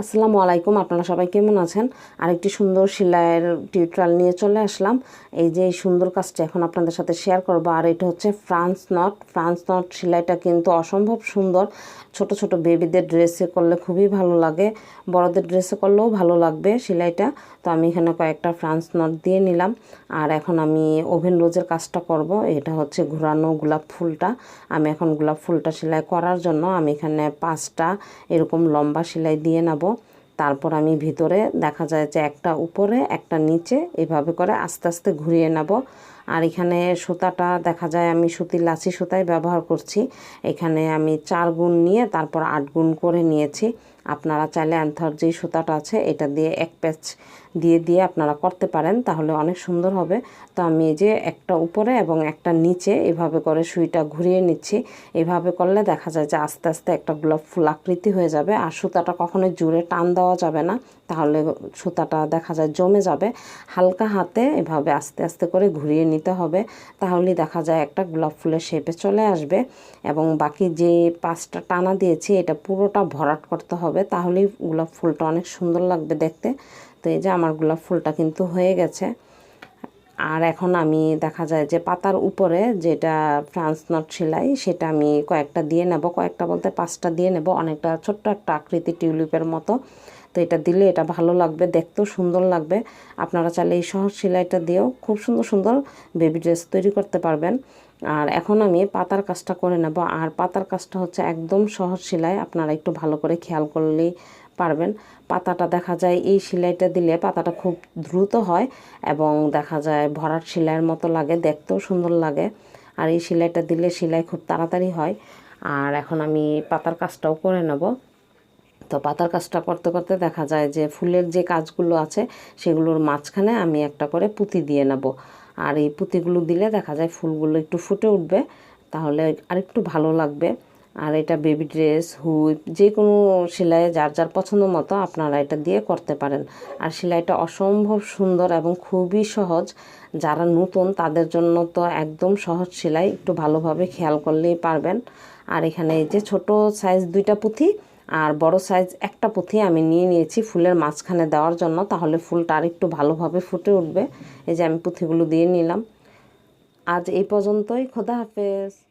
আসসালামু আলাইকুম, আপনারা সবাই কেমন আছেন? আরেকটি সুন্দর সেলাইয়ের টিউটোরিয়াল নিয়ে চলে আসলাম। এই যে সুন্দর কাজটা এখন আপনাদের সাথে শেয়ার করব, আর এটা হচ্ছে ফ্রান্স নট ফ্রান্স নট সেলাইটা কিন্তু অসম্ভব সুন্দর। ছোট ছোট বেবিদের ড্রেসে করলে খুবই ভালো লাগে, বড়দের ড্রেসে করলেও ভালো লাগবে সেলাইটা। তো আমি এখানে কয়েকটা ফ্রান্স নট দিয়ে নিলাম, আর এখন আমি ওভেন রোজের কাজটা করব। এটা হচ্ছে ঘোরানো গোলাপ ফুলটা। আমি এখন গোলাপ ফুলটা সেলাই করার জন্য আমি এখানে পাঁচটা এরকম লম্বা সেলাই দিয়ে নেব। তারপর আমি ভিতরে দেখা যায় যে একটা উপরে, একটা নিচে এভাবে করে আস্তে আস্তে ঘুরিয়ে নেব। আর এখানে সুতাটা দেখা যায় আমি সুতির লাচি সুতাই ব্যবহার করছি। এখানে আমি চার গুণ নিয়ে তারপর আট গুণ করে নিয়েছি। আপনারা চাইলে অ্যান্থার যে সুতাটা আছে, এটা দিয়ে এক প্যাচ দিয়ে দিয়ে আপনারা করতে পারেন, তাহলে অনেক সুন্দর হবে। তো আমি এই যে একটা উপরে এবং একটা নিচে এভাবে করে সুইটা ঘুরিয়ে নিচ্ছি। এভাবে করলে দেখা যায় যে আস্তে আস্তে একটা গোলাপ ফুল আকৃতি হয়ে যাবে। আর সুতাটা কখনোই জুড়ে টান দেওয়া যাবে না, তাহলে সুতাটা দেখা যায় জমে যাবে। হালকা হাতে এভাবে আস্তে আস্তে করে ঘুরিয়ে নিতে হবে, তাহলেই দেখা যায় একটা গোলাপ ফুলের শেপে চলে আসবে। এবং বাকি যে পাঁচটা টানা দিয়েছি, এটা পুরোটা ভরাট করতে হবে, তাহলেই গোলাপ ফুলটা অনেক সুন্দর লাগবে দেখতে। তো এই যে আমার গোলাপ ফুলটা কিন্তু হয়ে গেছে। আর এখন আমি দেখা যায় যে পাতার উপরে যেটা ফ্রান্স নট সেলাই, সেটা আমি কয়েকটা দিয়ে নেব। কয়েকটা বলতে পাঁচটা দিয়ে নেব। অনেকটা ছোট্ট একটা আকৃতি টিউলিপের মতো। তো এটা দিলে এটা ভালো লাগবে, দেখতেও সুন্দর লাগবে। আপনারা চাইলে এই সহজ সেলাইটা দিয়েও খুব সুন্দর সুন্দর বেবি ড্রেস তৈরি করতে পারবেন। আর এখন আমি পাতার কাজটা করে নেব। আর পাতার কাজটা হচ্ছে একদম সহজ সেলাই। আপনারা একটু ভালো করে খেয়াল করলেই পারবেন। পাতাটা দেখা যায় এই সেলাইটা দিলে পাতাটা খুব দ্রুত হয় এবং দেখা যায় ভরাট সেলাইয়ের মতো লাগে, দেখতেও সুন্দর লাগে। আর এই সেলাইটা দিলে সেলাই খুব তাড়াতাড়ি হয়। আর এখন আমি পাতার কাজটাও করে নেব। তো পাতার কাজটা করতে করতে দেখা যায় যে ফুলের যে কাজগুলো আছে সেগুলোর মাঝখানে আমি একটা করে পুঁতি দিয়ে নেব। আর এই পুঁতিগুলো দিলে দেখা যায় ফুলগুলো একটু ফুটে উঠবে, তাহলে আরেকটু ভালো লাগবে। আর এটা বেবি ড্রেস হুইপ যে কোনো সেলাই যার যার পছন্দ মতো আপনারা এটা দিয়ে করতে পারেন। আর সেলাইটা অসম্ভব সুন্দর এবং খুবই সহজ। যারা নতুন, তাদের জন্য তো একদম সহজ সেলাই, একটু ভালোভাবে খেয়াল করলেই পারবেন। আর এখানে এই যে ছোট সাইজ দুইটা পুঁথি আর বড় সাইজ একটা পুঁথি আমি নিয়ে নিয়েছি ফুলের মাঝখানে দেওয়ার জন্য, তাহলে ফুলটা আর একটু ভালোভাবে ফুটে উঠবে। এই যে আমি পুঁথিগুলো দিয়ে নিলাম। আজ এই পর্যন্তই, খোদা হাফেজ।